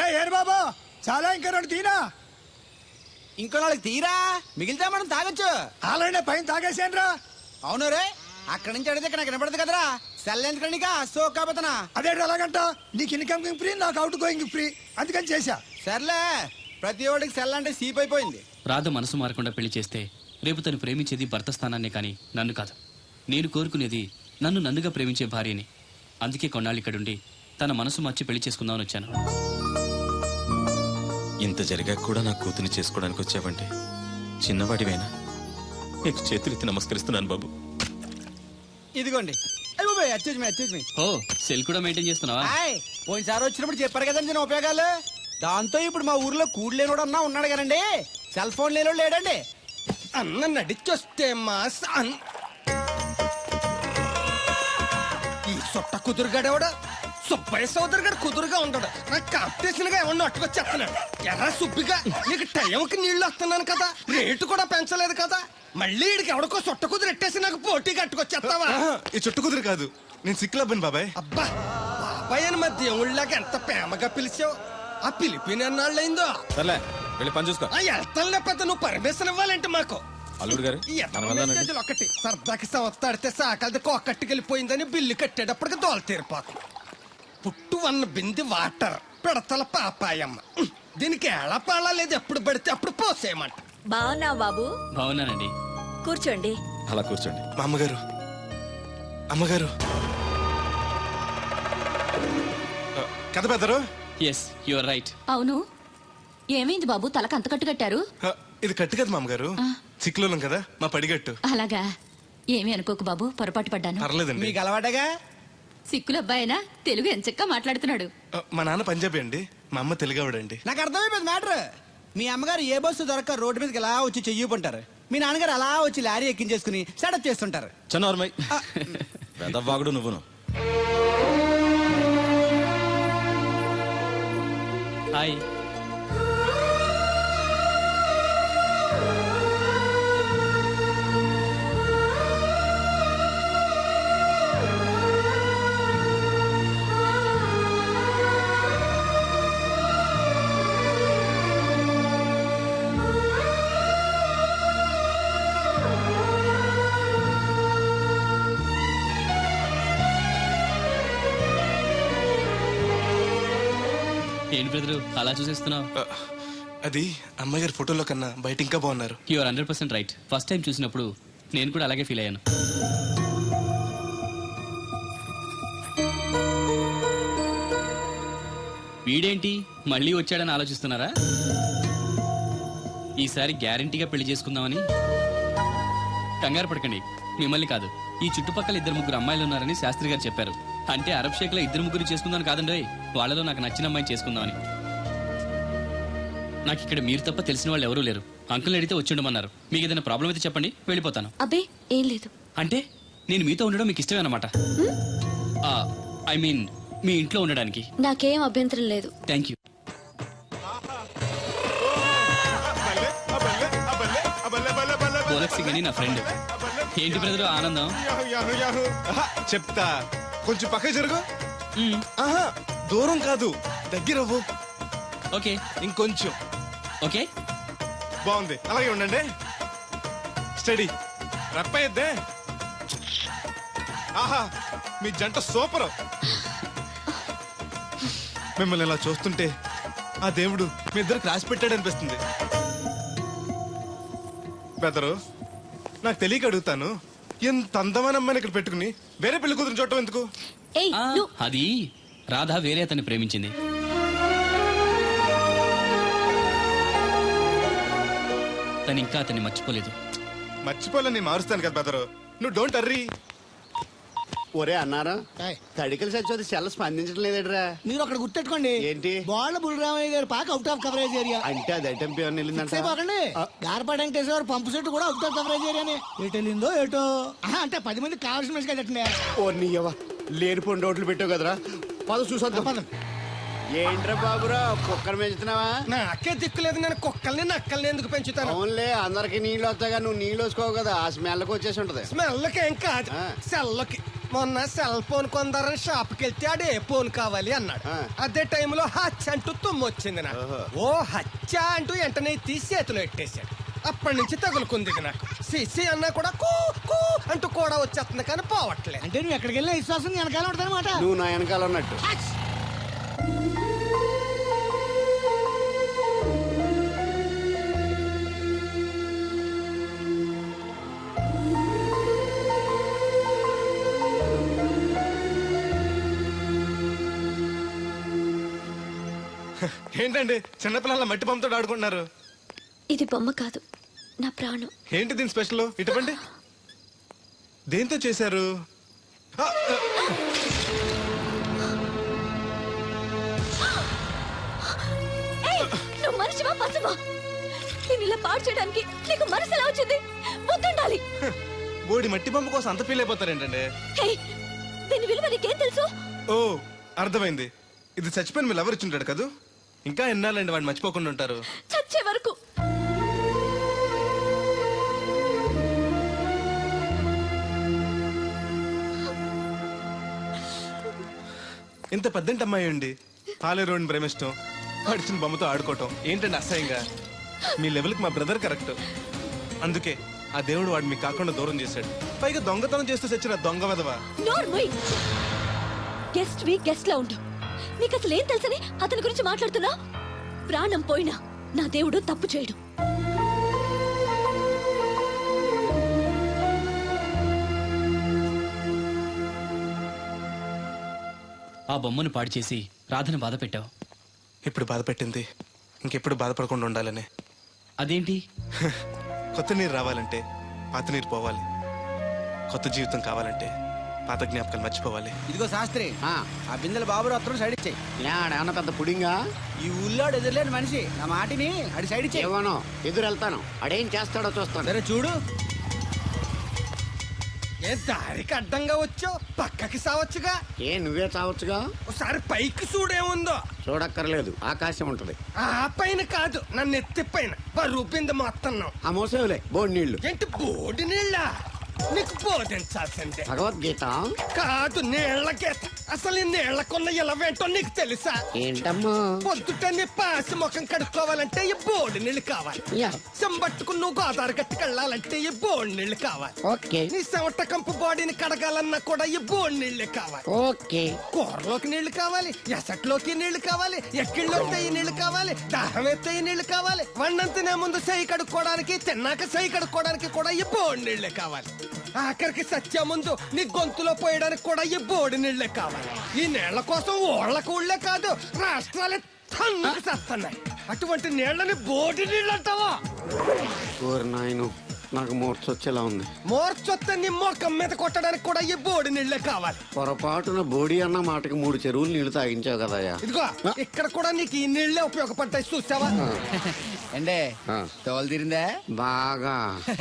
రే ఏరు బాబా? చాలా ఇంకా రెండు తీనా? ఇంకో నాలుగు తీరా? మిగిలితే మనం తాగొచ్చు. ఆల్రెడీ పైన తాగేసాను రా అవును రే అక్కడి నుంచి అడిగితే ఇక్కడ వినపడదు కదరా. సెల్ ఎందుకండి సో కాబోతున్నా? అదే అలాగంట? నీకు ఇన్కమ్ ఫ్రీ నాకు అవుట్ గోయింగ్ ఫ్రీ అందుకని చేశా. సర్లే ప్రతి ఒడికి సెల్ అంటే సీప్ అయిపోయింది. రాధ మనసు మారకుండా పెళ్ళి చేస్తే రేపు తను ప్రేమించేది భర్త స్థానాన్నే కానీ నన్ను కాదు. నేను కోరుకునేది నన్ను నన్నుగా ప్రేమించే భార్యని. అందుకే కొన్నాళ్ళు ఇక్కడుండి తన మనసు మార్చి పెళ్ళి చేసుకుందామని వచ్చాను. ఇంత జరిగాక కూడా నా కూతుని చేసుకోవడానికి వచ్చావంటే చిన్నవాడివేనా? నీకు చేతులెత్తి నమస్కరిస్తున్నాను బాబు. ఇదిగోండి. ఓ సెల్ కూడా మెయింటైన్ చేస్తున్నావా? హాయ్ పోయినసారి వచ్చినప్పుడు చెప్పారు కదండి నేను ఉపయోగాలు. దాంతో ఇప్పుడు మా ఊర్లో కూడు లేనోడు అన్నా ఉన్నాడు కదండి. సెల్ ఫోన్ లేనోడు లేడండి. అన్న నడిచొస్తే మాస్ ఈ సొట్ట కుదురుగాడేవాడు? సుబ్బయ్య సోదరు గారు కుదురుగా ఉంటాడు నాకు కాంపిటీషన్గా ఏమన్నా అట్టుకొచ్చేస్తున్నాడు. ఎర్ర సుబ్బిగా నీకు టైంకి నీళ్ళు వస్తున్నాను కదా రేటు కూడా పెంచలేదు కదా. మళ్ళీ ఈడికి ఎవడికో సొట్ట కుదురు ఎట్టేసి నాకు పోటీ కట్టుకొచ్చేస్తావా? ఈ చుట్టు కుదురు కాదు. నేను సిక్కులబ్బను బాబాయ్. అబ్బా బాబాయ్ అని మా దేవుళ్ళకి ఎంత ప్రేమగా పిలిచావు? ఆ పిలిపిన ఎన్నాళ్ళైందో సర్లే వెళ్ళి పని చూసుకో. ఆ వెళ్తానులే పెద్ద నువ్వు పర్మిషన్ ఇవ్వాలంటే మాకు. అల్లుడు గారు ఒకటి. సరదాకి సంవత్సరాడితే సాకలది కొక్కట్టుకెళ్ళిపోయిందని బిల్లు కట్టేటప్పటికి దోల తీరిపోతుంది. పుట్టు వన్న బింది వాటర్. పిడతల పాపాయమ్మ. దీనికి ఎలా పాలా లేదు ఎప్పుడు పడితే అప్పుడు పోసేయమంట. బాగున్నావు బాబు? బాగున్నానండి కూర్చోండి. అలా కూర్చోండి. మా అమ్మగారు. అమ్మగారు. కథ పెద్దరు? ఎస్ యువర్ రైట్ అవును. ఏమైంది బాబు? తలకు అంత కట్టు కట్టారు? ఇది కట్టు కదా మా అమ్మగారు సిక్కులోలం కదా మా పడిగట్టు. అలాగా. ఏమీ అనుకోకు బాబు పొరపాటు పడ్డాను. పర్లేదండి. మీకు అలవాటగా? సిక్కుల అబ్బాయినా తెలుగు ఎంచక్క మాట్లాడుతున్నాడు. మా నాన్న పంజాబీ అండి. మా అమ్మ తెలుగావిడండి. నాకు అర్థమైపోయింది మ్యాటర్. మీ అమ్మగారు ఏ బస్సు దొరక్క రోడ్డు మీదకి ఎలా వచ్చి చెయ్యిపుంటారు మీ నాన్నగారు అలా వచ్చి లారీ ఎక్కించేసుకుని సెటప్ చేస్తుంటారు. చన్నోర్మై పెదవాగుడు నువ్వును. హాయ్. ఏంటి బ్రదరు? అలా చూసేస్తున్నావు? అది అమ్మగారి ఫోటోలో కన్నా బయట ఇంకా బాగున్నారు. Your hundred percent right first time చూసినప్పుడు నేను కూడా అలాగే ఫీల్ అయ్యాను. వీడేంటి? మళ్ళీ వచ్చాడని ఆలోచిస్తున్నారా? ఈసారి గ్యారంటీగా పెళ్ళి చేసుకుందామని? కంగారు పడకండి. మిమ్మల్ని కాదు. ఈ చుట్టుపక్కల ఇద్దరు ముగ్గురు అమ్మాయిలు ఉన్నారని శాస్త్రి గారు చెప్పారు. అంటే అరబ్ షేక్లో ఇద్దరు ముగ్గురు చేసుకుందాం కాదండి. వాళ్ళలో నాకు నచ్చిన అమ్మాయిని చేసుకుందామని. నాకు ఇక్కడ మీరు తప్ప తెలిసిన వాళ్ళు ఎవరూ లేరు. అంకుల్ అడిగితే వచ్చి ఉండమన్నారు. మీకు ఏదైనా ప్రాబ్లం అయితే చెప్పండి వెళ్ళిపోతాను. అబ్బే ఏం లేదు. అంటే నేను మీతో ఉండడం మీకు ఇష్టమే అనమాట ఐ మీన్ మీ ఇంట్లో ఉండడానికి. నాకేం అభ్యంతరం లేదు. థ్యాంక్ యూ గోలక్ సింగ్ అని నా ఫ్రెండ్ ఏంటి బ్రదర్ ఆనందం? చెప్తా. కొంచెం పక్క జరుగు. ఆహా దూరం కాదు. దగ్గర అవ్వు. ఓకే. ఇంకొంచెం. ఓకే. బాగుంది. అలాగే ఉండండి. స్టడీ. రప్పయ్యద్దే. ఆహా మీ జంట సూపర్. మిమ్మల్ని ఇలా చూస్తుంటే ఆ దేవుడు మీ ఇద్దరు రాసి పెట్టాడు అనిపిస్తుంది. బెదరు నాకు తెలియక అడుగుతాను. ఎంత అందమైన అమ్మాయిని ఇక్కడ పెట్టుకుని వేరే పెళ్ళి కూతురు చూడటం ఎందుకు? ఏయ్ ఆ, నువ్వు అది రాధా వేరే అతన్ని ప్రేమించింది. తను ఇంకా అతన్ని మర్చిపోలేదు. మర్చిపోలే నేను మారుస్తాను కదా బెదరు నువ్వు డోంట్ అర్రీ ఒరే అన్నారా తడికలు చచ్చి సెల్ స్పందించడం లేదట్రా. మీరు అక్కడ గుర్తెట్టుకోండి. ఏంటి? బాల బుల్రామయ్య గారి పాక అవుట్ ఆఫ్ కవరేజ్ ఏరియా అంటే అది ఐటమ్ పేరు వెళ్ళిందంట? అయిపోకండి. గార్పాడు వెంకటేశ్వర పంపు సెట్ కూడా అవుట్ ఆఫ్ కవరేజ్ ఏరియానే ఎటు వెళ్ళిందో ఏటో ఆహా, అంటే పది మంది కావాల్సిన మనిషి కదండి ఓ నీయవ్వ లేనిపోయిన రోడ్లు పెట్టావు కదరా. పద చూసొద్దాం. పదం. ఏంట్రా బాబురా కుక్కర్ పెంచుతున్నావా? నాకే దిక్కులేదు నేను కుక్కల్ని నక్కల్ని ఎందుకు పెంచుతాను? అవునులే అందరికి నీళ్ళు వస్తాగా నువ్వు నీళ్ళు వేసుకోవు కదా. ఆ స్మెల్కి వచ్చేసి ఉంటది. స్మెల్కి ఏం కాదు. ఆ. సెల్లకి మొన్న సెల్ ఫోన్ కొందరని షాప్కి వెళ్తే ఆడు ఏ ఫోన్ కావాలి అన్నాడు. అదే టైంలో హచ్చ అంటూ తుమ్ము వచ్చింది నాకు. ఓ హచ్చ అంటూ వెంటనే తీసి చేతిలో ఎట్టేశాడు. అప్పటి నుంచి తగులుకుంది ఇది నాకు. సిసి అన్నా కూడా కూ కూ అంటూ కూడా వచ్చేస్తుంది కానీ పోవట్లేదు. అంటే నువ్వు ఎక్కడికి వెళ్ళినా విశ్వాసం వెనకాల ఉంటుందన్నమాట. నువ్వు నా వెనకాల ఉన్నట్టు. ఏంటండి చిన్నపిల్లల మట్టి పంపుతో ఆడుకుంటున్నారు? ఇది బొమ్మ కాదు నా ప్రాణం. ఏంటి దీని స్పెషల్? ఇటువంటి దేంతో చేశారు? నువ్వు మనిషివా పశువా? నేను ఇలా పాడు చేయడానికి నీకు మనసు ఎలా వచ్చింది? బుద్ధుండాలి బోడి మట్టి కోసం అంత ఫీల్ అయిపోతారేంటండి? దీని విలువ నీకేం తెలుసు? ఓ అర్థమైంది. ఇది చచ్చిపోయిన మీరు ఎవరు ఇచ్చుంటాడు కదూ? ఇంకా ఎన్నాలండి వాడిని మర్చిపోకుండా ఉంటారు? చచ్చే వరకు. ఇంత పెద్దంటి అమ్మాయి అండి. పాలేరోని ప్రేమిష్టం. పడిచిన బొమ్మతో ఆడుకోవటం. ఏంటండి అసహ్యంగా? మీ లెవెల్కి మా బ్రదర్ కరెక్ట్ అందుకే ఆ దేవుడు వాడు మీకు కాకుండా దూరం చేశాడు. పైగా దొంగతనం చేస్తూ చచ్చిన దొంగ వెదవా గెస్ట్ వి గెస్ట్ లా ఉండు నీకు అసలు ఏం తెలుసని అతని గురించి మాట్లాడుతున్నా? ప్రాణం పోయినా నా దేవుడు తప్పు చేయడు. ఆ బొమ్మను పాడు చేసి రాధను బాధ పెట్టావు. ఇప్పుడు బాధ పెట్టింది. ఇంకెప్పుడు బాధపడకుండా ఉండాలని. అదేంటి? కొత్త నీరు రావాలంటే పాత నీరు పోవాలి. కొత్త జీవితం కావాలంటే పాత జ్ఞాపకాలు మర్చిపోవాలి. ఇదిగో శాస్త్రి ఆ, ఆ బిందెల బాబు అత్తరు సైడ్ ఇచ్చేయి. ఏమన్నా పెద్ద పుడింగా? ఈ ఊళ్ళో ఎదురులేని మనిషి నా మాటిని అడి సైడ్ ఇచ్చేయి. ఏమోనో ఎదురు వెళ్తాను అడేం చేస్తాడో చూస్తాను. సరే చూడు. ఏ దారికి అడ్డంగా వచ్చావు? పక్కకి సావచ్చుగా? ఏ నువ్వే చావచ్చుగా ఒకసారి పైకి చూడేముందో? చూడక్కర్లేదు ఆకాశం ఉంటది. ఆ పైన కాదు నన్ను ఎత్తి పైన. బరువు బిందె మొత్తం ఆ మోసేవులే బోడి నీళ్ళు ఏంటి బోడి నీళ్ళ నీకు బోధించాల్సిందే. భగవద్గీత? కాదు నీళ్ళ గీత. అసలు ఈ నీళ్ళకున్న ఇలవేంటో నీకు తెలుసా? ఏంటమ్మా? పొద్దుట నీ పాసి ముఖం కడుక్కోవాలంటే ఈ బోడి నీళ్ళు కావాలి. యా. నువ్వు గోదావరి గట్టుకు వెళ్ళాలంటే ఈ బోడి నీళ్ళు కావాలి. ఓకే. నీ చెమట కంపు బాడీని కడగాలన్నా కూడా ఈ బోడి నీళ్ళే కావాలి. ఓకే. కూరలోకి నీళ్ళు కావాలి ఎసట్లోకి నీళ్ళు కావాలి ఎక్కిళ్ళలోకి ఈ నీళ్ళు కావాలి దాహం ఎత్తే ఈ నీళ్ళు కావాలి వన్నం తినే ముందు సై కడుక్కోవడానికి తిన్నాక సై కడుక్కోవడానికి కూడా ఈ బోడి నీళ్ళే కావాలి. ఆఖరికి సత్య ముందు నీ గొంతులో పోయడానికి కూడా ఈ బోడి నీళ్ళే కావాలి. ఈ నీళ్ళ కోసం ఓళ్ళకు ఊళ్ళే కాదు రాష్ట్రాలే తన్నుకు చేస్తున్నాయి. అటువంటి నీళ్ళని బోడి నీళ్ళు అంటావా ఓరి నాయను నాకు మూర్చొచ్చేలా ఉంది. మోర్చొత్త నీ మొఖం మీద కొట్టడానికి కూడా ఈ బోడి నీళ్ళే కావాలి. పొరపాటున బోడి అన్న మాటకి మూడు చెరువులు నీళ్ళు తాగించావు కదయ్యా. ఇదిగో ఇక్కడ కూడా నీకు ఈ నీళ్ళే ఉపయోగపడ్డాయి చూసావా? ఆ. తోలు తీరిందా? బాగా.